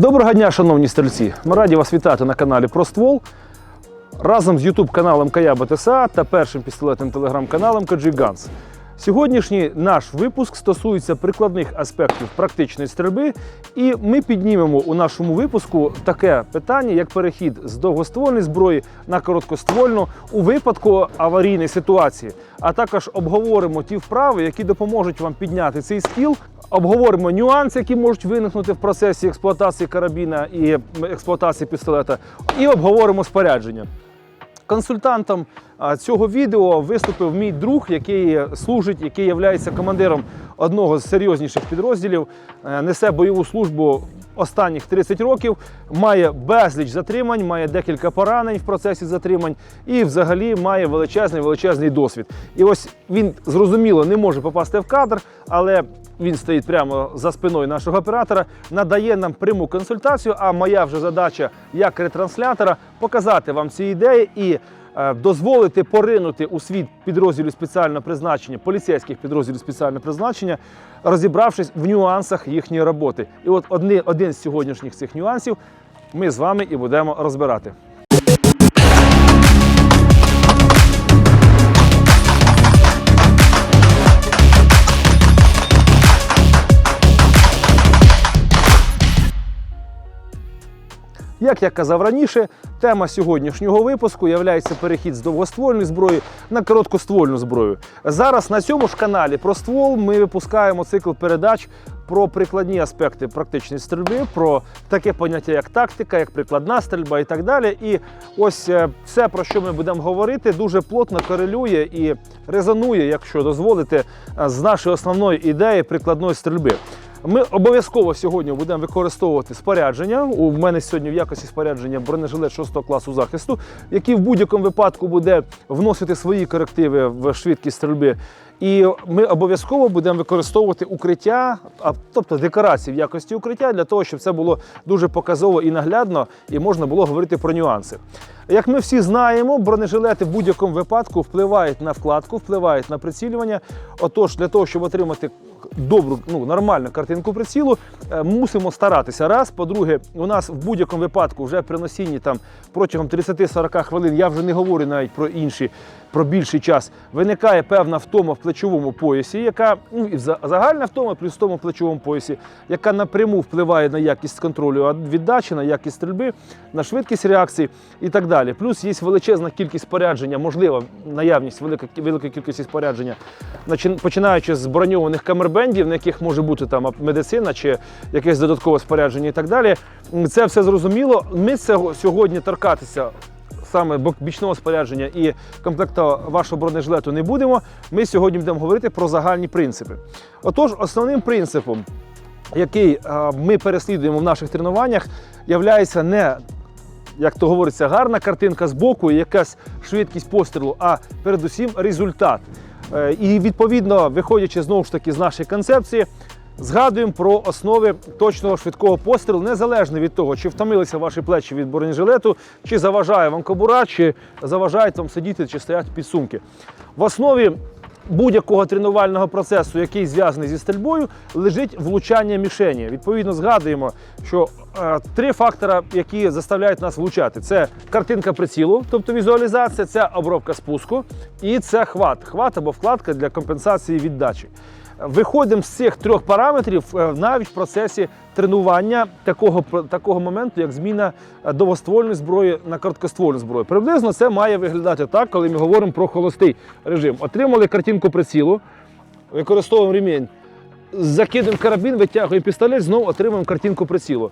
Доброго дня, шановні стрільці! Ми раді вас вітати на каналі Проствол. Разом з YouTube каналом Кая БТСА та першим пістолетним телеграм-каналом KG Guns. Сьогоднішній наш випуск стосується прикладних аспектів практичної стрільби, і ми піднімемо у нашому випуску таке питання, як перехід з довгоствольної зброї на короткоствольну у випадку аварійної ситуації. А також обговоримо ті вправи, які допоможуть вам підняти цей скіл. Обговоримо нюанси, які можуть виникнути в процесі експлуатації карабіна і експлуатації пістолета, і обговоримо спорядження. Консультантом цього відео виступив мій друг, який служить, який є командиром одного з серйозніших підрозділів, е, несе бойову службу останніх 30 років, має безліч затримань, має декілька поранень в процесі затримань і взагалі має величезний величезний досвід. І ось він зрозуміло не може попасти в кадр, але він стоїть прямо за спиною нашого оператора, надає нам пряму консультацію. А моя вже задача як ретранслятора показати вам ці ідеї і дозволити поринути у світ підрозділів спеціального призначення, поліцейських підрозділів спеціального призначення, розібравшись в нюансах їхньої роботи. І от одни, один з сьогоднішніх цих нюансів ми з вами і будемо розбирати. Як я казав раніше, тема сьогоднішнього випуску є перехід з довгоствольної зброї на короткоствольну зброю. Зараз на цьому ж каналі про ствол ми випускаємо цикл передач про прикладні аспекти практичної стрільби, про таке поняття, як тактика, як прикладна стрільба і так далі. І ось е, все, про що ми будемо говорити, дуже плотно корелює і резонує, якщо дозволите, е, з нашої основної ідеї прикладної стрільби. Ми обов'язково сьогодні будемо використовувати спорядження. У мене сьогодні в якості спорядження бронежилет 6 класу захисту, який в будь-якому випадку буде вносити свої корективи в швидкість стрільби. І ми обов'язково будемо використовувати укриття, а тобто декорації в якості укриття, для того, щоб це було дуже показово і наглядно, і можна було говорити про нюанси. Як ми всі знаємо, бронежилети в будь-якому випадку впливають на вкладку, впливають на прицілювання. Отож, для того, щоб отримати добру, ну нормальну картинку прицілу, е, мусимо старатися. Раз, по-друге, у нас в будь-якому випадку вже при носінні там протягом 30-40 хвилин, я вже не говорю навіть про інші, про більший час, виникає певна втома в плечовому поясі, яка ну і загальна втома плюс в плечовому поясі, яка напряму впливає на якість контролю віддачі, на якість стрільби, на швидкість реакції і так далі. Плюс є величезна кількість спорядження, можлива наявність велика, велика кількість спорядження, починаючи з броньованих камербендів, на яких може бути там медицина чи якесь додаткове спорядження і так далі. Це все зрозуміло. Ми цього сьогодні торкатися саме бічного спорядження і комплекта вашого бронежилету не будемо. Ми сьогодні будемо говорити про загальні принципи. Отож, основним принципом, який е, ми переслідуємо в наших тренуваннях, являється не як то говориться, гарна картинка з боку, і якась швидкість пострілу, а передусім результат. Е, І відповідно, виходячи знову ж таки з нашої концепції, згадуємо про основи точного швидкого пострілу, незалежно від того, чи втомилися ваші плечі від бронежилету, чи заважає вам кобура, чи заважають вам сидіти, чи стоять підсумки. В основі будь-якого тренувального процесу, який зв'язаний зі стрільбою, лежить влучання мішені. Відповідно, згадуємо, що е, три фактора, які заставляють нас влучати: це картинка прицілу, тобто візуалізація, це обробка спуску і це хват. Хват або вкладка для компенсації віддачі. Виходимо з цих трьох параметрів е, навіть в процесі тренування такого, такого моменту, як зміна е, довгоствольної зброї на короткоствольну зброю. Приблизно це має виглядати так, коли ми говоримо про холостий режим. Отримали картинку прицілу, використовуємо ремінь, закидуємо карабін, витягуємо пістолет, знову отримуємо картинку прицілу.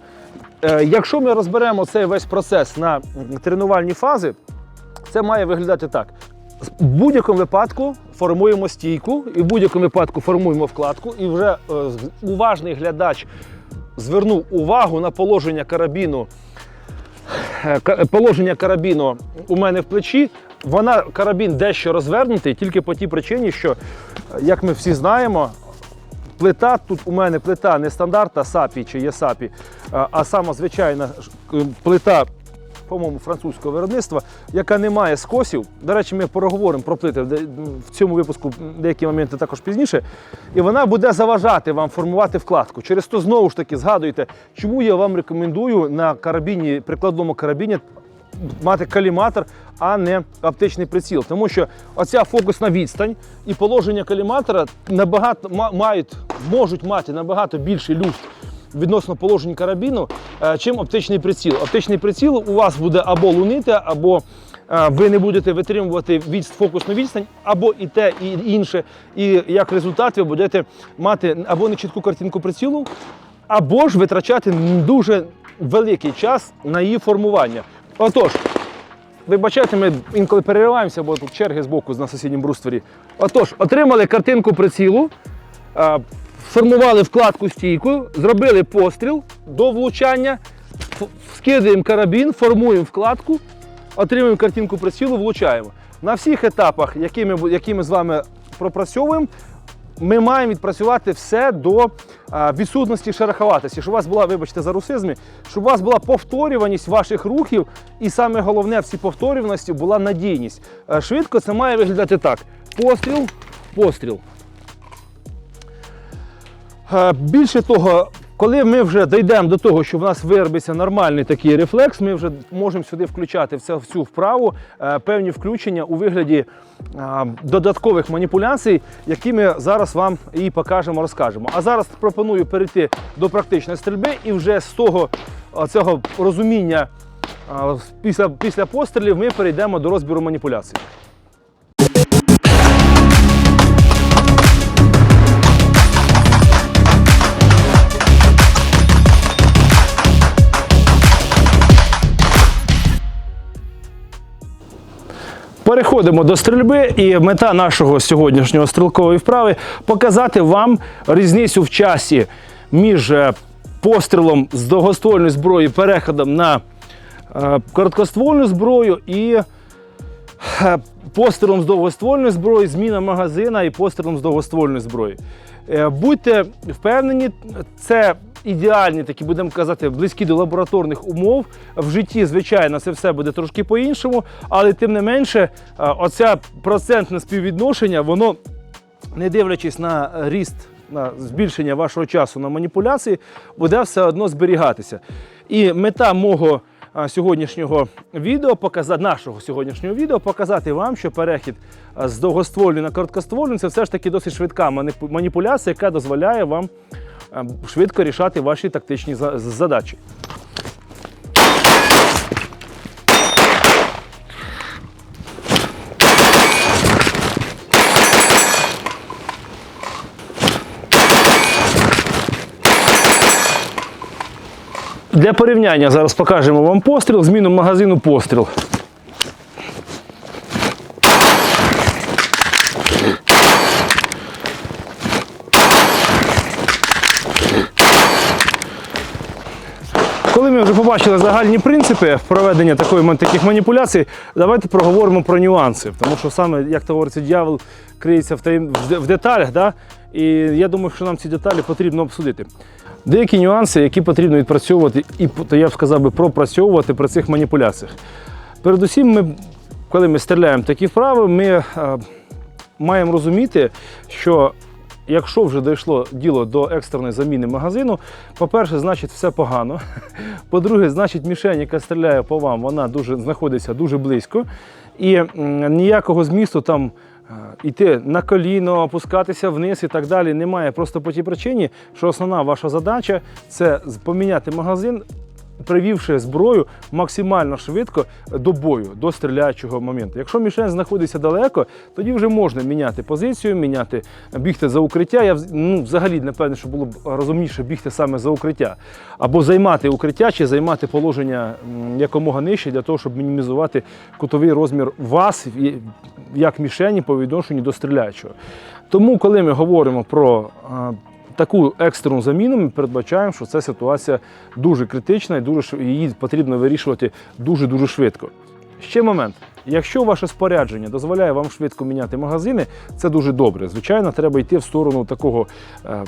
Е, Якщо ми розберемо цей весь процес на тренувальні фази, це має виглядати так. В будь-якому випадку формуємо стійку, і в будь-якому випадку формуємо вкладку, і вже е, уважний глядач звернув увагу на положення карабіну. Е, Положення карабіну у мене в плечі. Вона карабін дещо розвернутий тільки по тій причині, що, е, як ми всі знаємо, плита тут у мене плита не стандартна сапі чи є сапі, а сама звичайна плита по-моєму, французького виробництва, яка не має скосів. До речі, ми проговоримо про плити в цьому випуску деякі моменти також пізніше. І вона буде заважати вам формувати вкладку. Через то знову ж таки згадуйте, чому я вам рекомендую на карабіні, прикладному карабіні мати каліматор, а не оптичний приціл. Тому що оця фокусна відстань і положення каліматора набагато мають, можуть мати набагато більший люфт відносно положень карабіну, е, чим оптичний приціл. Оптичний приціл у вас буде або лунити, або е, ви не будете витримувати від фокусну відстань, або і те, і інше. І як результат ви будете мати або нечітку картинку прицілу, або ж витрачати дуже великий час на її формування. Отож, вибачайте, ми інколи перериваємося, бо тут черги з боку на сусідньому брустворі. Отож, отримали картинку прицілу, а, формували вкладку стійку, зробили постріл до влучання, скидаємо карабін, формуємо вкладку, отримуємо картинку прицілу, влучаємо. На всіх етапах, які ми, які ми з вами пропрацьовуємо, ми маємо відпрацювати все до відсутності шероховатості, щоб у вас була, вибачте за русизми, щоб у вас була повторюваність ваших рухів, і саме головне в цій повторюваності була надійність. Е, Швидко це має виглядати так: постріл, постріл. Е, Більше того, коли ми вже дійдемо до того, що в нас виробиться нормальний такий рефлекс, ми вже можемо сюди включати в цю- вправу е, певні включення у вигляді е, додаткових маніпуляцій, які ми зараз вам і покажемо, розкажемо. А зараз пропоную перейти до практичної стрільби і вже з того цього розуміння після, після пострілів ми перейдемо до розбіру маніпуляцій. Переходимо до стрільби, і мета нашого сьогоднішнього стрілкової вправи показати вам різницю в часі між е, пострілом з довгоствольної зброї, переходом на е, короткоствольну зброю і е, пострілом з довгоствольної зброї, зміна магазина і пострілом з довгоствольної зброї. Будьте впевнені, це ідеальні, такі будемо казати, близькі до лабораторних умов. В житті, звичайно, це все буде трошки по-іншому, але тим не менше, е, оця процентне співвідношення, воно не дивлячись на ріст, на збільшення вашого часу на маніпуляції, буде все одно зберігатися. І мета мого сьогоднішнього відео, показати нашого сьогоднішнього відео, показати вам, що перехід з довгоствольної на короткоствольну це все ж таки досить швидка маніпуляція, яка дозволяє вам швидко рішати ваші тактичні задачі. Для порівняння зараз покажемо вам постріл, зміну магазину постріл. Ми вже побачили загальні принципи проведення такої, таких маніпуляцій, давайте проговоримо про нюанси. Тому що саме, як то говориться, дьявол криється в, таєм- в деталях. Да? І я думаю, що нам ці деталі потрібно обсудити. Деякі нюанси, які потрібно відпрацьовувати, і то я б сказав би пропрацьовувати при цих маніпуляціях. Передусім, ми, коли ми стріляємо такі вправи, ми е, маємо розуміти, що якщо вже дійшло діло до екстреної заміни магазину, по-перше, значить все погано. По-друге, значить мішень, яка стріляє по вам, вона дуже знаходиться дуже близько. І ніякого змісту там е, йти на коліно, опускатися вниз і так далі немає. Просто по тій причині, що основна ваша задача це поміняти магазин. Привівши зброю максимально швидко до бою, до стріляючого моменту. Якщо мішень знаходиться далеко, тоді вже можна міняти позицію, міняти, бігти за укриття. Я ну, взагалі напевне, що було б розумніше бігти саме за укриття. Або займати укриття чи займати положення якомога нижче для того, щоб мінімізувати кутовий розмір вас як мішені по відношенню до стріляючого. Тому, коли ми говоримо про а, таку екстрену заміну, ми передбачаємо, що ця ситуація дуже критична і дуже її потрібно вирішувати дуже-дуже швидко. Ще момент. Якщо ваше спорядження дозволяє вам швидко міняти магазини, це дуже добре. Звичайно, треба йти в сторону такого е,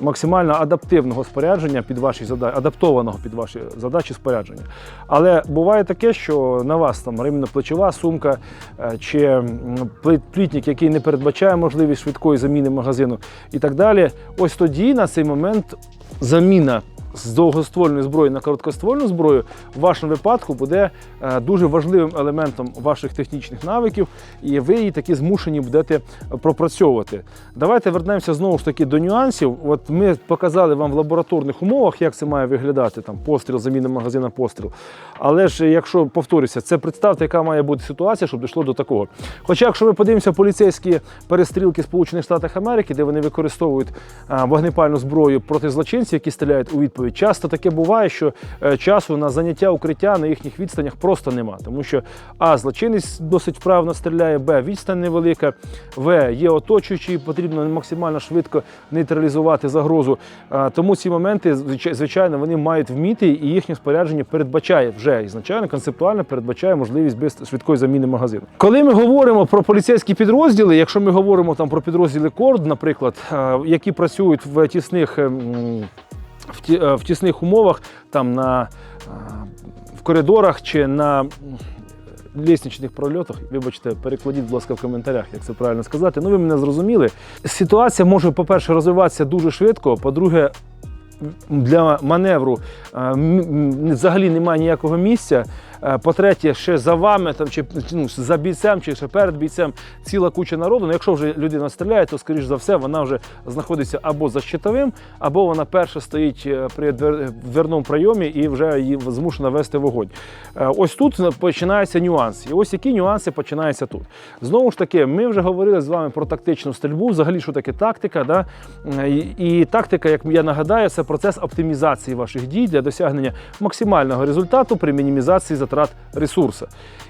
максимально адаптивного спорядження під ваші задачі, адаптованого під ваші задачі спорядження. Але буває таке, що на вас там ремінно-плечова сумка е, чи плітник, який не передбачає можливість швидкої заміни магазину і так далі. Ось тоді на цей момент заміна з довгоствольної зброї на короткоствольну зброю в вашому випадку буде е, дуже важливим елементом ваших технічних навиків, і ви її таки змушені будете пропрацьовувати. Давайте вернемося знову ж таки до нюансів. От ми показали вам в лабораторних умовах, як це має виглядати там постріл, заміна магазина постріл. Але ж якщо повторюся, це представте, яка має бути ситуація, щоб дійшло до такого. Хоча, якщо ми подивимося поліцейські перестрілки Сполучених Штатів Америки, де вони використовують вогнепальну зброю проти злочинців, які стріляють у відповідь, часто таке буває, що е, часу на заняття укриття на їхніх відстанях просто нема. Тому що А, злочинець досить вправно стріляє, Б, відстань невелика, В, є оточуючі, потрібно максимально швидко нейтралізувати загрозу. Тому ці моменти, звичайно, вони мають вміти, і їхнє спорядження передбачає вже ізначально концептуально передбачає можливість без швидкої заміни магазину. Коли ми говоримо про поліцейські підрозділи, якщо ми говоримо там про підрозділи КОРД, наприклад, які працюють в тісних. В, ті, е, в тісних умовах, там на е, в коридорах чи на лісничних прольотах, вибачте, перекладіть, будь ласка, в коментарях, як це правильно сказати. Ну, ви мене зрозуміли. Ситуація може, по-перше, розвиватися дуже швидко. По-друге, для маневру е, взагалі немає ніякого місця. Е, По-третє, ще за вами там, чи ну, за бійцем, чи ще перед бійцем ціла куча народу. Ну, якщо вже людина стріляє, то скоріш за все вона вже знаходиться або за щитовим, або вона перша стоїть е, при двер- дверному прийомі і вже її змушена вести вогонь. Е, Ось тут починається нюанс. І ось які нюанси починаються тут. Знову ж таки, ми вже говорили з вами про тактичну стрільбу. Взагалі, що таке тактика? Да? І тактика, як я нагадаю, це процес оптимізації ваших дій для досягнення максимального результату при мінімізації затрат ресурсу.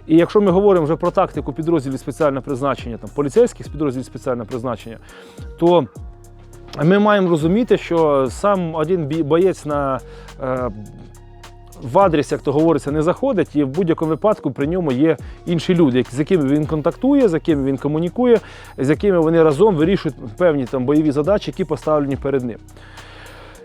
І якщо ми говоримо вже про тактику підрозділів спеціального призначення, там поліцейських підрозділів спеціального призначення, то ми маємо розуміти, що сам один боєць на е, в адрес, як то говориться, не заходить, і в будь-якому випадку при ньому є інші люди, з якими він контактує, з якими він комунікує, з якими вони разом вирішують певні там бойові задачі, які поставлені перед ним.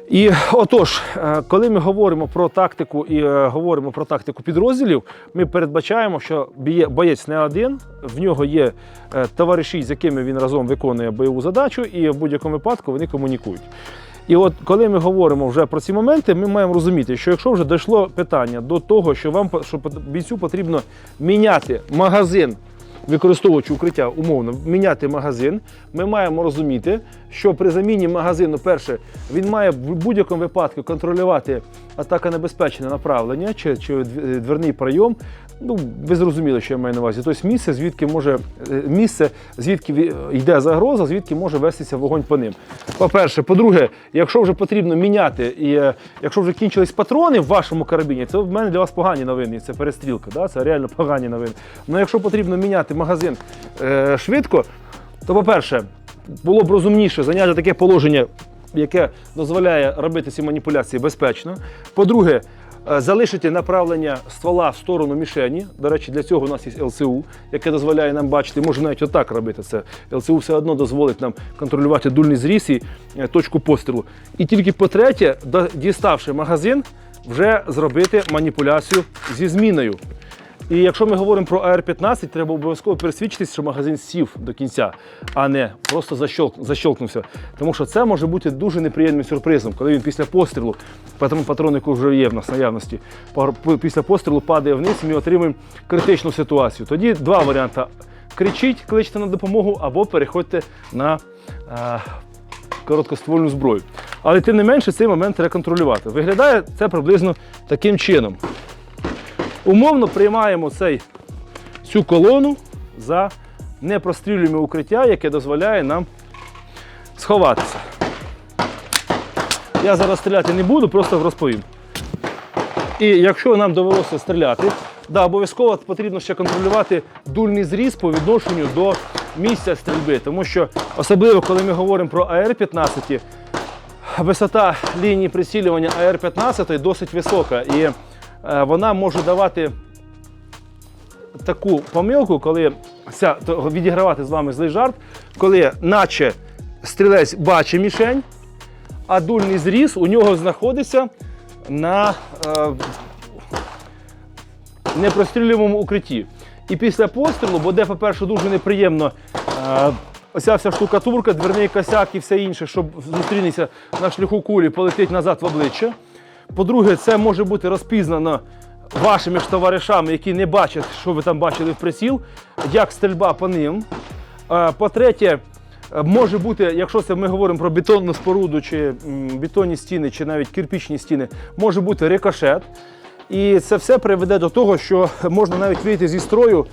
І отож, е, коли ми говоримо про тактику і е, говоримо про тактику підрозділів, ми передбачаємо, що боєць не один, в нього є е, товариші, з якими він разом виконує бойову задачу, і в будь-якому випадку вони комунікують. І от коли ми говоримо вже про ці моменти, ми маємо розуміти, що якщо вже дійшло питання до того, що вам що бійцю потрібно міняти магазин, використовуючи укриття умовно, міняти магазин, ми маємо розуміти, що при заміні магазину, перше, він має в будь-якому випадку контролювати атака небезпечне направлення чи, чи дверний прийом. Ну, ви зрозуміли, що я маю на увазі. Тобто місце, звідки може е, місце, звідки йде загроза, звідки може вестися вогонь по ним. По-перше, по-друге, якщо вже потрібно міняти, і е, якщо вже кінчились патрони в вашому карабіні, це в мене для вас погані новини. Це перестрілка, да? це реально погані новини. Ну якщо потрібно міняти магазин е, швидко, то по-перше, було б розумніше зайняти таке положення, яке дозволяє робити ці маніпуляції безпечно. По-друге, залишити направлення ствола в сторону мішені. До речі, для цього у нас є ЛЦУ, яке дозволяє нам бачити, може навіть отак робити це. ЛЦУ все одно дозволить нам контролювати дульний зріз і е, точку пострілу. І тільки по-третє, діставши магазин, вже зробити маніпуляцію зі зміною. І якщо ми говоримо про AR-15, треба обов'язково пересвідчитись, що магазин сів до кінця, а не просто защолкнувся. Тому що це може бути дуже неприємним сюрпризом, коли він після пострілу, тому патрон, який вже є в нас наявності, після пострілу падає вниз, і ми отримуємо критичну ситуацію. Тоді два варіанти: кричіть, кличте на допомогу, або переходьте на е, короткоствольну зброю. Але тим не менше цей момент треба контролювати. Виглядає це приблизно таким чином. Умовно приймаємо цей, цю колону за непрострілюємо укриття, яке дозволяє нам сховатися. Я зараз стріляти не буду, просто розповім. І якщо нам довелося стріляти, да, обов'язково потрібно ще контролювати дульний зріз по відношенню до місця стрільби. Тому що особливо, коли ми говоримо про АР-15, висота лінії прицілювання АР-15 досить висока. І вона може давати таку помилку, коли ця, відігравати з вами злий жарт, коли наче стрілець бачить мішень, а дульний зріз у нього знаходиться на е, непрострілюваному укритті. І після пострілу, бо де, по-перше, дуже неприємно е, оця вся штукатурка, дверний косяк і все інше, щоб зустрінеться на шляху кулі, полетить назад в обличчя. По-друге, це може бути розпізнано вашими ж товаришами, які не бачать, що ви там бачили в приціл, як стрільба по ним. Е, По-третє, е, може бути, якщо це ми говоримо про бетонну споруду, чи бетонні стіни, чи навіть кирпічні стіни, може бути рикошет. І це все приведе до того, що можна навіть вийти зі строю,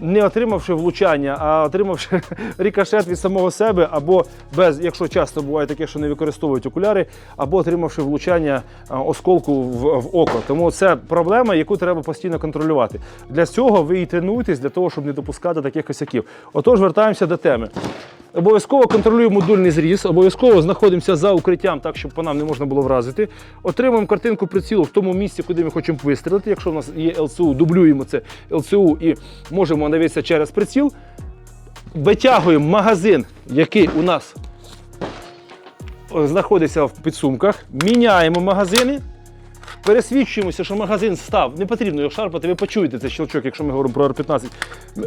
не отримавши влучання, а отримавши рікошет від самого себе, або без, якщо часто буває таке, що не використовують окуляри, або отримавши влучання осколку в, в око. Тому це проблема, яку треба постійно контролювати. Для цього ви і тренуєтесь, для того, щоб не допускати таких косяків. Отож, вертаємося до теми. Обов'язково контролюємо дульний зріз, обов'язково знаходимося за укриттям, так щоб по нам не можна було вразити. Отримуємо картинку прицілу в тому місці, куди ми хочемо вистрілити. Якщо в нас є ЛЦУ, дублюємо це ЛЦУ і можемо дивитися через приціл. Витягуємо магазин, який у нас знаходиться в підсумках, міняємо магазини. Пересвідчуємося, що магазин став. Не потрібно його шарпати, ви почуєте цей щелчок, якщо ми говоримо про R15.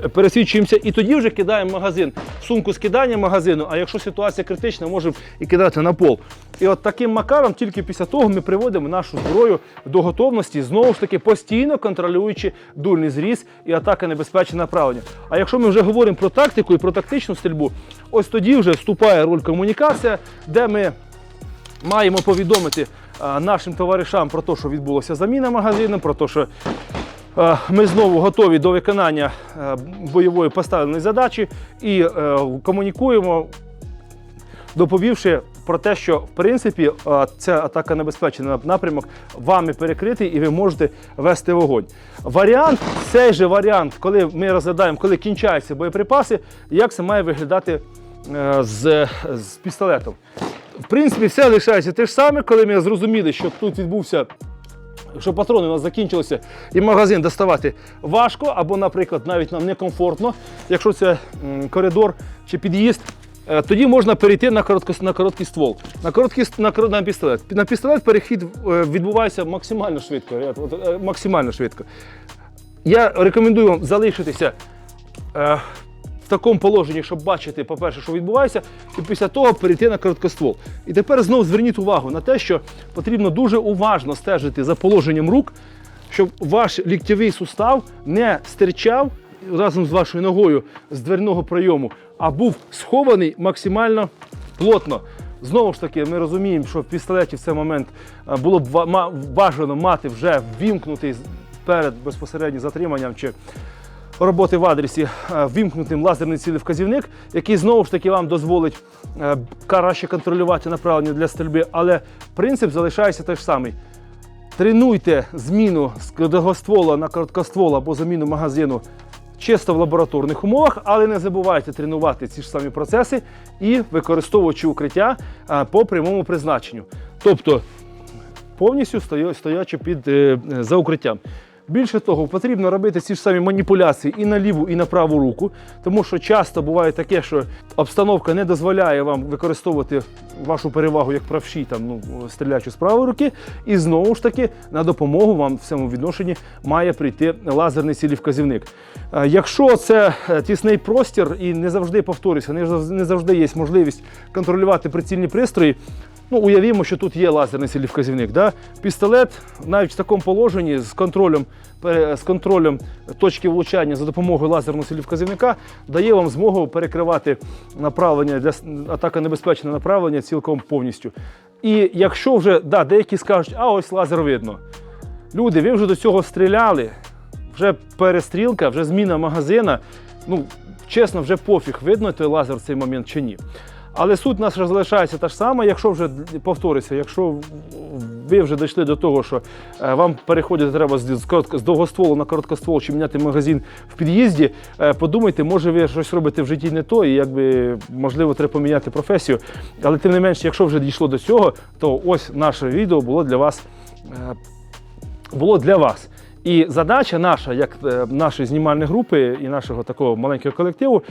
Пересвідчуємося і тоді вже кидаємо магазин. Сумку скидання магазину, а якщо ситуація критична, можемо і кидати на пол. І от таким макаром, тільки після того ми приводимо нашу зброю до готовності, знову ж таки, постійно контролюючи дульний зріз і атака небезпечне направлення. А якщо ми вже говоримо про тактику і про тактичну стрільбу, ось тоді вже вступає роль комунікація, де ми маємо повідомити нашим товаришам про те, що відбулася заміна магазину, про те, що ми знову готові до виконання бойової поставленої задачі і е, комунікуємо, доповівши про те, що в принципі ця атака небезпечна напрямок вами перекритий і ви можете вести вогонь. Варіант, цей же варіант, коли ми розглядаємо, коли кінчаються боєприпаси, як це має виглядати е, з, з пістолетом. В принципі, все лишається те ж саме, коли ми зрозуміли, що тут відбувся. Якщо патрони у нас закінчилися і магазин доставати важко, або, наприклад, навіть нам некомфортно, якщо це коридор чи під'їзд, е, тоді можна перейти на, коротко, на короткий ствол, на короткий на, на пістолет. На пістолет перехід е, відбувається максимально швидко. е, максимально швидко. Я рекомендую вам залишитися такому положенні, щоб бачити, по-перше, що відбувається, і після того перейти на короткоствол. І тепер знову зверніть увагу на те, що потрібно дуже уважно стежити за положенням рук, щоб ваш ліктєвий сустав не стирчав разом з вашою ногою з дверного прийому, а був схований максимально плотно. Знову ж таки, ми розуміємо, що в пістолеті в цей момент е, було б бажано мати вже ввімкнутий перед безпосереднім затриманням чи роботи в адресі е, вимкнутим лазерний цілевказівник, який знову ж таки вам дозволить е, краще контролювати направлення для стрільби, але принцип залишається той ж самий. Тренуйте зміну з довгоствола на короткоствол або заміну магазину чисто в лабораторних умовах, але не забувайте тренувати ці ж самі процеси і використовуючи укриття е, по прямому призначенню. Тобто повністю стоячи під за укриттям. Більше того, потрібно робити ці ж самі маніпуляції і на ліву, і на праву руку, тому що часто буває таке, що обстановка не дозволяє вам використовувати вашу перевагу як правші, там, ну, стріляючи з правої руки, і знову ж таки на допомогу вам в цьому відношенні має прийти лазерний цілівказівник. Е, Якщо це е, тісний простір і не завжди повторюся, не завжди є можливість контролювати прицільні пристрої, Ну, уявімо, що тут є лазерний цілівказівник. Да? Пістолет навіть в такому положенні з контролем, з контролем точки влучання за допомогою лазерного цілівказівника дає вам змогу перекривати направлення для атака небезпечне направлення цілком повністю. І якщо вже да, деякі скажуть, а ось лазер видно. Люди, ви вже до цього стріляли, вже перестрілка, вже зміна магазина. Ну, чесно, вже пофіг, видно той лазер в цей момент чи ні. Але суть наша залишається та ж сама, якщо вже повторюся, якщо ви вже дійшли до того, що е, вам переходити треба з, довгостволу на короткоствол чи міняти магазин в під'їзді, е, подумайте, може ви щось робите в житті не то, і якби можливо треба поміняти професію. Але тим не менше, якщо вже дійшло до цього, то ось наше відео було для вас. е, було для вас. І задача наша, як е, нашої знімальної групи і нашого такого маленького колективу,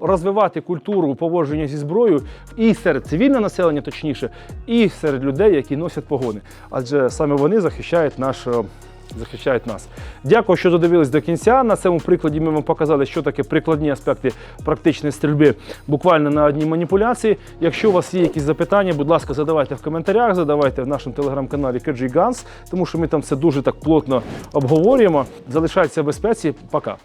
розвивати культуру поводження зі зброєю і серед цивільного населення, точніше, і серед людей, які носять погони. Адже саме вони захищають наш. Захищають нас. Дякую, що додивились до кінця. На цьому прикладі ми вам показали, що таке прикладні аспекти практичної стрільби буквально на одній маніпуляції. Якщо у вас є якісь запитання, будь ласка, задавайте в коментарях, задавайте в нашому телеграм-каналі KG Guns, тому що ми там це дуже так плотно обговорюємо. Залишайтеся в безпеці. Пока.